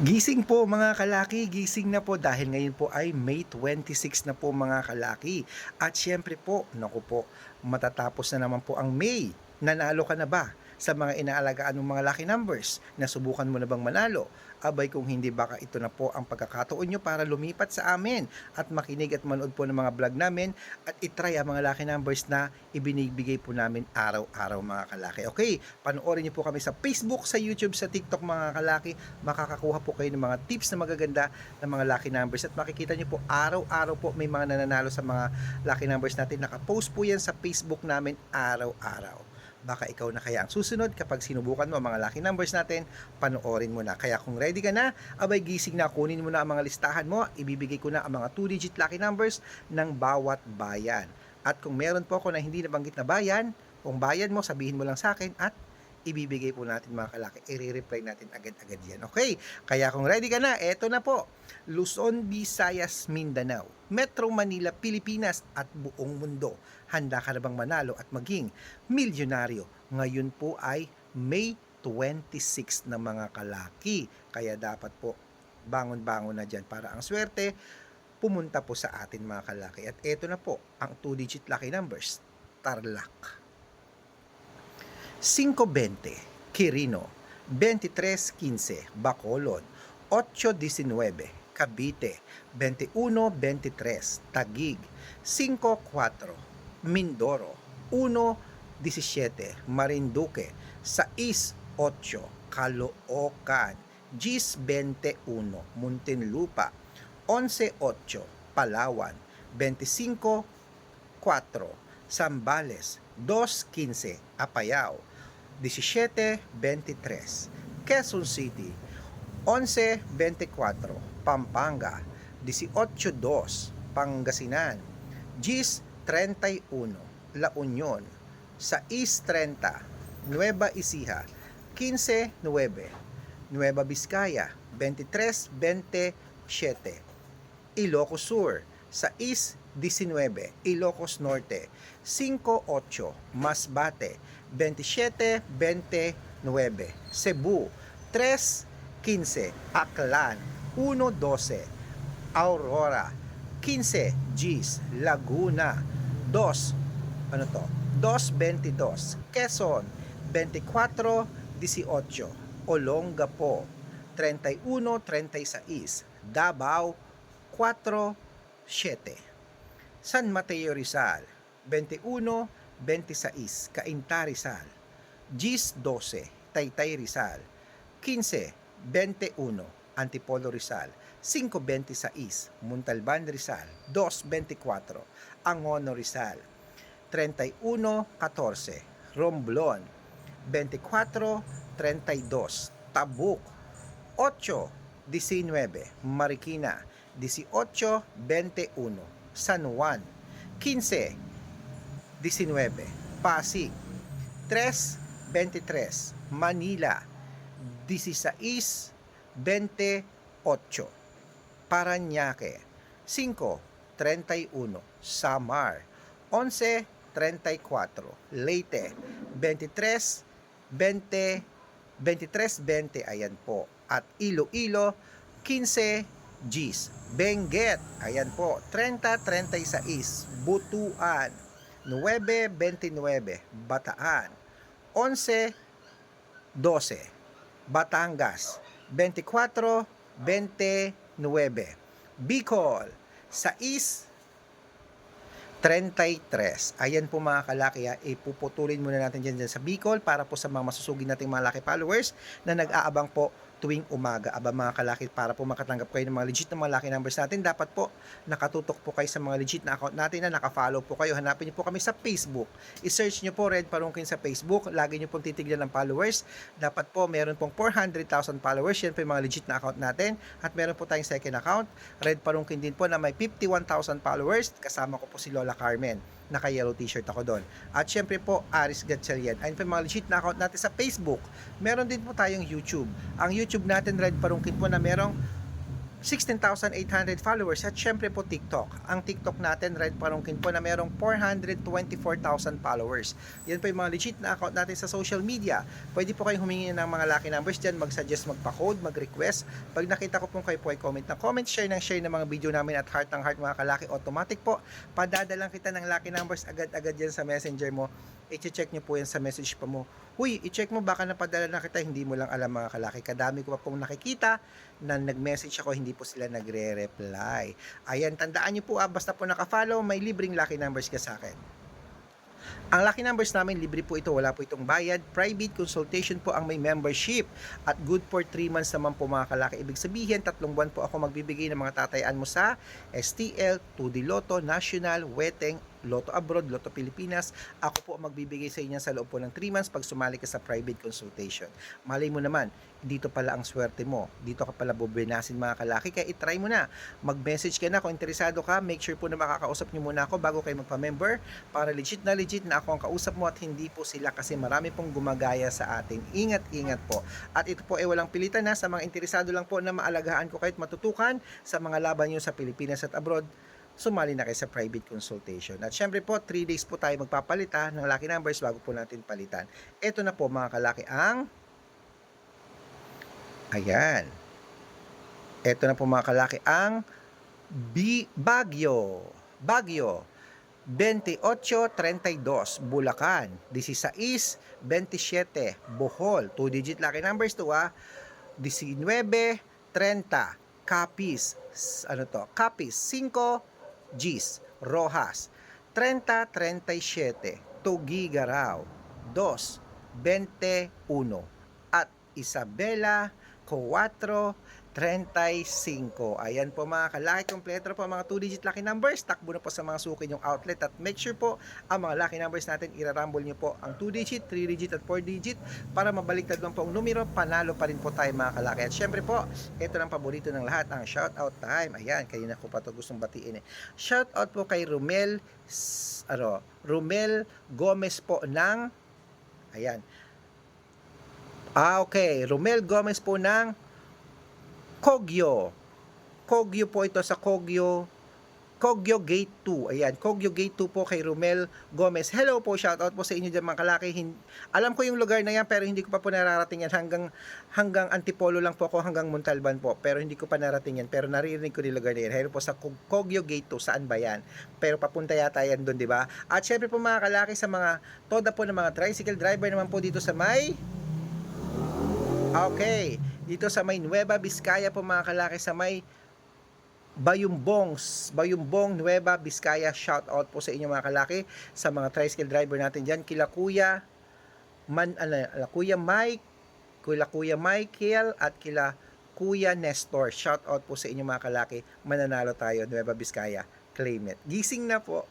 Gising po mga kalaki, gising na po dahil ngayon po ay May 26 na po mga kalaki. At syempre po, naku po, matatapos na naman po ang May. Nanalo ka na ba sa mga inaalagaan ng mga lucky numbers? Nasubukan mo na bang manalo? Abay kung hindi baka ito na po ang pagkakataon nyo para lumipat sa amin at makinig at manood po ng mga vlog namin at itry ang mga lucky numbers na ibinibigay po namin araw-araw mga kalaki. Okay, panoorin nyo po kami sa Facebook, sa YouTube, sa TikTok mga kalaki. Makakakuha po kayo ng mga tips na magaganda ng mga lucky numbers at makikita nyo po araw-araw po may mga nananalo sa mga lucky numbers natin. Nakapost po yan sa Facebook namin araw-araw baka ikaw na kaya ang susunod kapag sinubukan mo ang mga lucky numbers natin, panoorin mo na. Kaya kung ready ka na, abay gising na, kunin mo na ang mga listahan mo, ibibigay ko na ang mga 2-digit lucky numbers ng bawat bayan. At kung meron po ako na hindi nabanggit na bayan, kung bayan mo, sabihin mo lang sa akin at ibibigay po natin mga kalaki. I-reply natin agad-agad yan. Okay? Kaya kung ready ka na, eto na po. Luzon, Visayas, Mindanao, Metro Manila, Pilipinas at buong mundo. Handa ka na bang manalo at maging milyonaryo? Ngayon po ay May 26 na mga kalaki. Kaya dapat po bangon-bangon na dyan para ang swerte pumunta po sa atin mga kalaki. At eto na po ang 2-digit lucky numbers. Tarlac. 520, Quirino, 2315, Bacolod, 819, Cavite, 2123, Tagig, 54, Mindoro, 117, Marinduque, 68, Caloocan, Gis 21, Muntinlupa, 11-8, Palawan, 25-4, Zambales, 2-15, Apayao, 17-23, Quezon City, 11-24, Pampanga, 18-2, Pangasinan, Gis 31, La Union, 6-30, Nueva Ecija, 15-9, Nueva Vizcaya, 23-27, Ilocos Sur, 6-19, Ilocos Norte, 5-8, Masbate, 27-29, Cebu, 3-15, Aklan, 1-12, Aurora, 15, Gis, Laguna, 2, ano to? 2-22, Quezon, 24-18, Olongapo, 31-36, Davao, 4-7, San Mateo Rizal, 21-26, Cainta Rizal, Gis 12, Taytay Rizal, 15-21, Antipolo Rizal, 5-26, Muntalban Rizal, 2-24, Angono Rizal, 31-14, Romblon, 24-32, Tabuk, 8-19, Marikina, 18-21, San Juan, 15-19, Pasig, 3-23, Manila, 16-28, Paranaque, 5-31, Samar, 11-34, Leyte, 23, 20, 23-20, ayan po. At Iloilo, 15 Gs. Benguet, ayan po, 30-36, Butuan, 9-29, Bataan, 11-12, Batangas, 24-29, Bicol, 6 33. Ayan po mga kalaki ha. Ipuputulin muna natin dyan, dyan sa Bicol para po sa mga masusugin nating mga laki followers na nag-aabang po tuwing umaga. Aba mga kalaki para po makatanggap kayo ng mga legit na mga laki numbers natin. Dapat po nakatutok po kayo sa mga legit na account natin na nakafollow po kayo. Hanapin niyo po kami sa Facebook. I-search niyo po Red Parungkin sa Facebook. Lagi niyo pong titignan ng followers. Dapat po meron pong 400,000 followers. Yan po yung mga legit na account natin. At meron po tayong second account. Red Parungkin din po na may 51,000 followers. Kasama ko po si Lola Carmen. Naka-yellow t-shirt ako doon. At syempre po, Aris Gatchalian. Ayun po yung mga legit na account natin sa Facebook. Meron din po tayong YouTube. Ang YouTube natin, Red Parungkin po na merong 16,800 followers at syempre po TikTok. Ang TikTok natin, Red Parungkin po na merong 424,000 followers. Yan po yung mga legit na account natin sa social media. Pwede po kayong humingi ng mga lucky numbers dyan, mag-suggest, magpa-code, mag-request. Pag nakita ko po kayo po ay comment na comment, share ng share ng mga video namin at heart ng heart mga kalaki, automatic po. Padadalang kita ng lucky numbers agad-agad yan sa messenger mo. I-check nyo po yan sa message pa mo. Huy, i-check mo baka napadala na kita, hindi mo lang alam mga kalaki. Kadami ko pa pong nakikita na nag-message ako, hindi po sila nagre-reply. Ayan, tandaan nyo po ah, basta po nakafollow, may libreng lucky numbers ka sa akin. Ang lucky numbers namin, libre po ito, wala po itong bayad. Private consultation po ang may membership. At good for 3 months naman po mga kalaki. Ibig sabihin, tatlong buwan po ako magbibigay ng mga tatayaan mo sa STL, 2D Lotto, National, Weteng, Lotto Abroad, Lotto Pilipinas. Ako po ang magbibigay sa inyo sa loob po ng 3 months pag sumali ka sa private consultation. Malay mo naman, dito pala ang swerte mo. Dito ka pala bubenasin mga kalaki. Kaya itry mo na. Mag-message ka na kung interesado ka. Make sure po na makakausap nyo muna ako bago kayo magpa-member para legit na legit na ako ang kausap mo at hindi po sila kasi marami pong gumagaya sa ating. Ingat-ingat po. At ito po ay walang pilitan na sa mga interesado lang po na maalagaan ko kahit matutukan sa mga laban nyo sa Pilipinas at abroad sumali na kayo sa private consultation. At syempre po, 3 days po tayo magpapalitan ng lucky numbers bago po natin palitan. Ito na po mga kalaki ang Ayan. Ito na po mga kalaki ang B Bagyo. Bagyo. 28-32 Bulacan. 16-27 Bohol. 2 digit lucky numbers to ah. 19-30 Capiz. Ano to? Capiz. 5 Gis. Rojas. 30-37 Tugigaraw. 2 21 at Isabela 435. Ayan po mga kalaki, kompleto po mga 2-digit lucky numbers. Takbo na po sa mga suki yung outlet at make sure po ang mga lucky numbers natin irarumble nyo po ang 2-digit, 3-digit at 4-digit para mabaliktad man po ang numero, panalo pa rin po tayo mga kalaki. At syempre po, ito ang paborito ng lahat, ang shoutout time. Ayan, kanina ko pa to gustong batiin eh. Shoutout po kay Romel, S- ano, Romel Gomez po ng, ayan, Ah, okay. Romel Gomez po ng Kogyo. Kogyo po ito sa Kogyo. Kogyo Gate 2. Ayan, Kogyo Gate 2 po kay Romel Gomez. Hello po, shoutout po sa inyo dyan mga kalaki. Hin- alam ko yung lugar na yan pero hindi ko pa po nararating yan hanggang hanggang Antipolo lang po ako hanggang Montalban po pero hindi ko pa narating yan pero naririnig ko yung lugar na yan. Hello po sa Kog- Kogyo Gate 2. Saan ba yan? Pero papunta yata yan doon, di ba? At syempre po mga kalaki sa mga toda po ng mga tricycle driver naman po dito sa may Okay, dito sa may Nueva Vizcaya po mga kalaki sa may Bayumbong, Bayumbong, Nueva Vizcaya. Shout out po sa inyo mga kalaki sa mga tricycle driver natin diyan kila Kuya Man ano, ala, Kuya Mike, kila Kuya Michael at kila Kuya Nestor. Shout out po sa inyo mga kalaki. Mananalo tayo Nueva Vizcaya. Claim it. Gising na po.